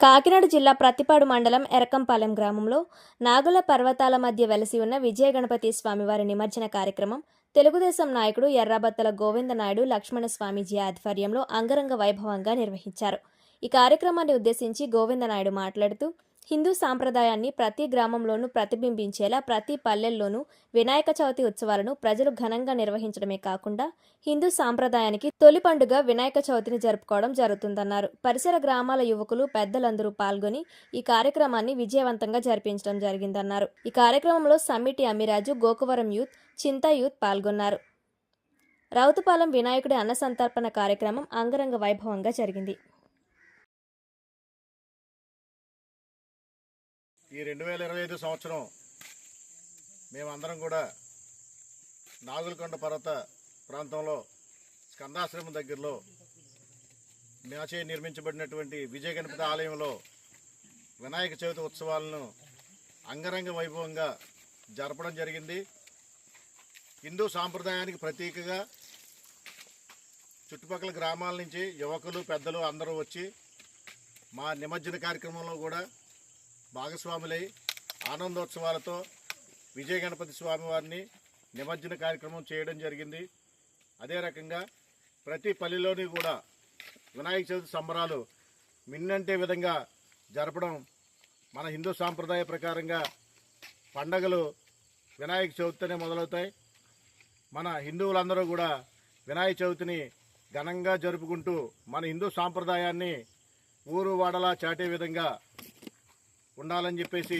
కాకినాడ జిల్లా ప్రతిపాడు మండలం ఎరకంపాలెం గ్రామంలో నాగుల పర్వతాల మధ్య వెలసి ఉన్న విజయ గణపతి స్వామివారి నిమజ్జన కార్యక్రమం తెలుగుదేశం నాయకుడు ఎర్రాబత్తల గోవిందనాయుడు లక్ష్మణ స్వామీజీ ఆధ్వర్యంలో అంగరంగ వైభవంగా నిర్వహించారు. ఈ కార్యక్రమాన్ని ఉద్దేశించి గోవిందనాయుడు మాట్లాడుతూ హిందూ సాంప్రదాయాన్ని ప్రతి గ్రామంలోనూ ప్రతిబింబించేలా ప్రతి పల్లెల్లోనూ వినాయక చవితి ఉత్సవాలను ప్రజలు ఘనంగా నిర్వహించడమే కాకుండా హిందూ సాంప్రదాయానికి తొలి పండుగ వినాయక చవితిని జరుపుకోవడం జరుగుతుందన్నారు. పరిసర గ్రామాల యువకులు పెద్దలందరూ పాల్గొని ఈ కార్యక్రమాన్ని విజయవంతంగా జరిపించడం జరిగిందన్నారు. ఈ కార్యక్రమంలో సమ్మిటి అమిరాజు గోకువరం యూత్ చింతా యూత్ పాల్గొన్నారు. రౌతుపాలెం వినాయకుడి అన్న సంతర్పణ కార్యక్రమం అంగరంగ వైభవంగా జరిగింది. ఈ రెండు వేల ఇరవై ఐదు సంవత్సరం మేమందరం కూడా నాగులకొండ పర్వత ప్రాంతంలో స్కందాశ్రమం దగ్గరలో మ్యాచే నిర్మించబడినటువంటి విజయ గణపతి ఆలయంలో వినాయక చవితి ఉత్సవాలను అంగరంగ వైభవంగా జరపడం జరిగింది. హిందూ సాంప్రదాయానికి ప్రతీకగా చుట్టుపక్కల గ్రామాల నుంచి యువకులు పెద్దలు అందరూ వచ్చి మా నిమజ్జన కార్యక్రమంలో కూడా భాగస్వాములై ఆనందోత్సవాలతో విజయ గణపతి స్వామి వారిని నిమజ్జన కార్యక్రమం చేయడం జరిగింది. అదే రకంగా ప్రతి పల్లెలోని కూడా వినాయక చవితి సంబరాలు మిన్నంటే విధంగా జరపడం మన హిందూ సాంప్రదాయ ప్రకారంగా పండగలు వినాయక చవితితోనే మొదలవుతాయి. మన హిందువులందరూ కూడా వినాయక చవితిని ఘనంగా జరుపుకుంటూ మన హిందూ సాంప్రదాయాన్ని ఊరు వాడలా చాటే విధంగా ఉండాలని చెప్పేసి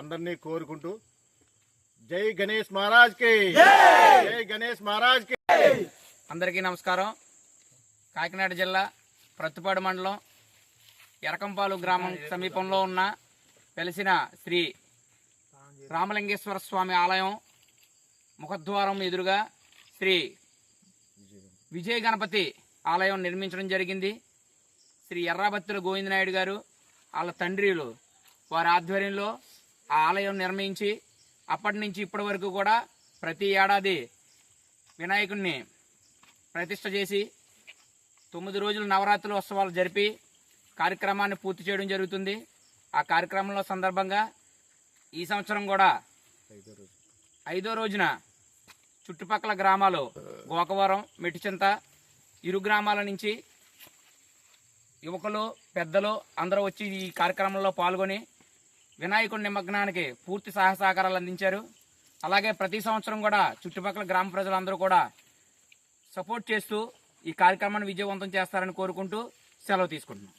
అందరినీ కోరుకుంటూ జై గణేష్ మహారాజ్కి. జై గణేష్ మహారాజ్కి. అందరికీ నమస్కారం. కాకినాడ జిల్లా ప్రత్తిపాడు మండలం ఎరకంపాలు గ్రామం సమీపంలో ఉన్న వెలిసిన శ్రీ రామలింగేశ్వర స్వామి ఆలయం ముఖద్వారం ఎదురుగా శ్రీ విజయ గణపతి ఆలయం నిర్మించడం జరిగింది. శ్రీ ఎర్రాబత్తుల గోవిందనాయుడు గారు వాళ్ళ తండ్రిలు వారి ఆధ్వర్యంలో ఆ ఆలయం నిర్మించి అప్పటి నుంచి ఇప్పటి వరకు కూడా ప్రతి ఏడాది వినాయకుడిని ప్రతిష్ట చేసి తొమ్మిది రోజులు నవరాత్రుల ఉత్సవాలు జరిపి కార్యక్రమాన్ని పూర్తి చేయడం జరుగుతుంది. ఆ కార్యక్రమంలో సందర్భంగా ఈ సంవత్సరం కూడా ఐదో రోజున చుట్టుపక్కల గ్రామాలు గోకవరం మెట్టిచింత ఇరు గ్రామాల నుంచి యువకులు పెద్దలు అందరూ వచ్చి ఈ కార్యక్రమంలో పాల్గొని వినాయకుడి నిమగ్నానికి పూర్తి సహాయ సహకారాలు అందించారు. అలాగే ప్రతి సంవత్సరం కూడా చుట్టుపక్కల గ్రామ ప్రజలందరూ కూడా సపోర్ట్ చేస్తూ ఈ కార్యక్రమాన్ని విజయవంతం చేస్తారని కోరుకుంటూ సెలవు తీసుకుంటున్నాం.